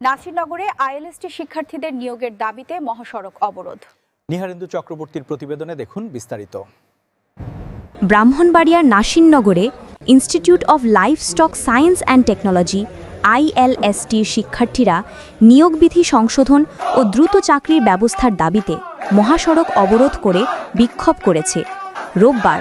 নাসিরনগরে আইএলএসটি শিক্ষার্থীদের নিয়োগের দাবিতে মহাসড়ক অবরোধ। নিহারেন্দু চক্রবর্তীর প্রতিবেদনে দেখুন বিস্তারিত। ব্রাহ্মণবাড়িয়ার নাসিননগরে institute of of livestock science and technology আইএলএসটির শিক্ষার্থীরা নিয়োগবিধি সংশোধন ও দ্রুত চাকরির ব্যবস্থার দাবিতে মহাসড়ক অবরোধ করে বিক্ষোভ করেছে। রোববার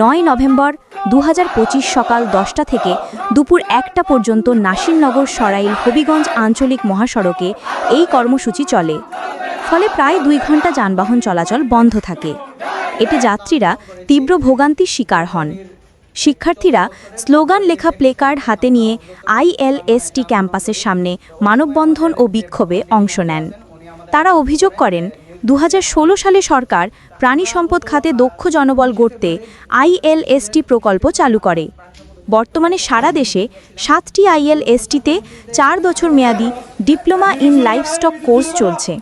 নয় নভেম্বর দু হাজার পঁচিশ সকাল দশটা থেকে দুপুর একটা পর্যন্ত নাসিরনগর সরাইল হবিগঞ্জ আঞ্চলিক মহাসড়কে এই কর্মসূচি চলে। ফলে প্রায় দুই ঘণ্টা যানবাহন চলাচল বন্ধ থাকে। এতে যাত্রীরা তীব্র ভোগান্তির শিকার হন। শিক্ষার্থীরা স্লোগান লেখা প্লেকার্ড হাতে নিয়ে আইএলএসটি ক্যাম্পাসের সামনে মানববন্ধন ও বিক্ষোভে অংশ নেন। তারা অভিযোগ করেন দু হাজার ষোলো সালে সরকার প্রাণী সম্পদ খাতে দক্ষ জনবল গড়তে আইএলএসটি প্রকল্প চালু করে। বর্তমানে সারা দেশে সাতটি আইএলএসটিতে চার বছর মেয়াদি ডিপ্লোমা ইন লাইফস্টক কোর্স চলছে।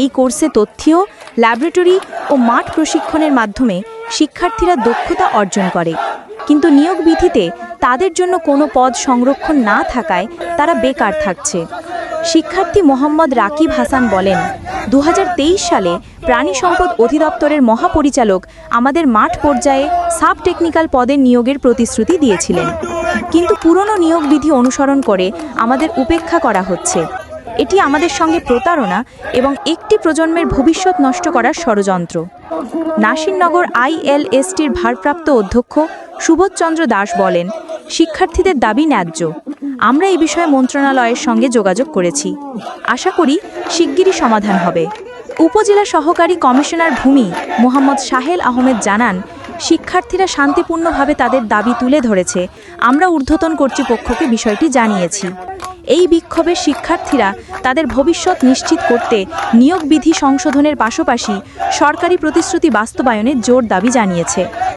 এই কোর্সে তথ্যীয় ল্যাবরেটরি ও মাঠ প্রশিক্ষণের মাধ্যমে শিক্ষার্থীরা দক্ষতা অর্জন করে। কিন্তু নিয়োগ বিধিতে তাদের জন্য কোনো পদ সংরক্ষণ না থাকায় তারা বেকার থাকছে। শিক্ষার্থী মোহাম্মদ রাকিব হাসান বলেন দু হাজার তেইশ সালে প্রাণী সম্পদ অধিদপ্তরের মহাপরিচালক আমাদের মাঠ পর্যায়ে সাব টেকনিক্যাল পদের নিয়োগের প্রতিশ্রুতি দিয়েছিলেন। কিন্তু পুরনো নিয়োগ বিধি অনুসরণ করে আমাদের উপেক্ষা করা হচ্ছে। এটি আমাদের সঙ্গে প্রতারণা এবং একটি প্রজন্মের ভবিষ্যৎ নষ্ট করার ষড়যন্ত্র। নাসিরনগর আইএলএসটির ভারপ্রাপ্ত অধ্যক্ষ সুবোধচন্দ্র দাস বলেন, শিক্ষার্থীদের দাবি ন্যায্য। আমরা এই বিষয়ে মন্ত্রণালয়ের সঙ্গে যোগাযোগ করেছি। আশা করি শিগগিরই সমাধান হবে। উপজেলা সহকারী কমিশনার ভূমি মোহাম্মদ সাহেল আহমেদ জানান, শিক্ষার্থীরা শান্তিপূর্ণভাবে তাদের দাবি তুলে ধরেছে। আমরা ঊর্ধ্বতন কর্তৃপক্ষকে বিষয়টি জানিয়েছি। এই বিক্ষোভে শিক্ষার্থীরা তাদের ভবিষ্যৎ নিশ্চিত করতে নিয়োগ বিধি সংশোধনের পাশাপাশি সরকারি প্রতিশ্রুতি বাস্তবায়নের জোর দাবি জানিয়েছে।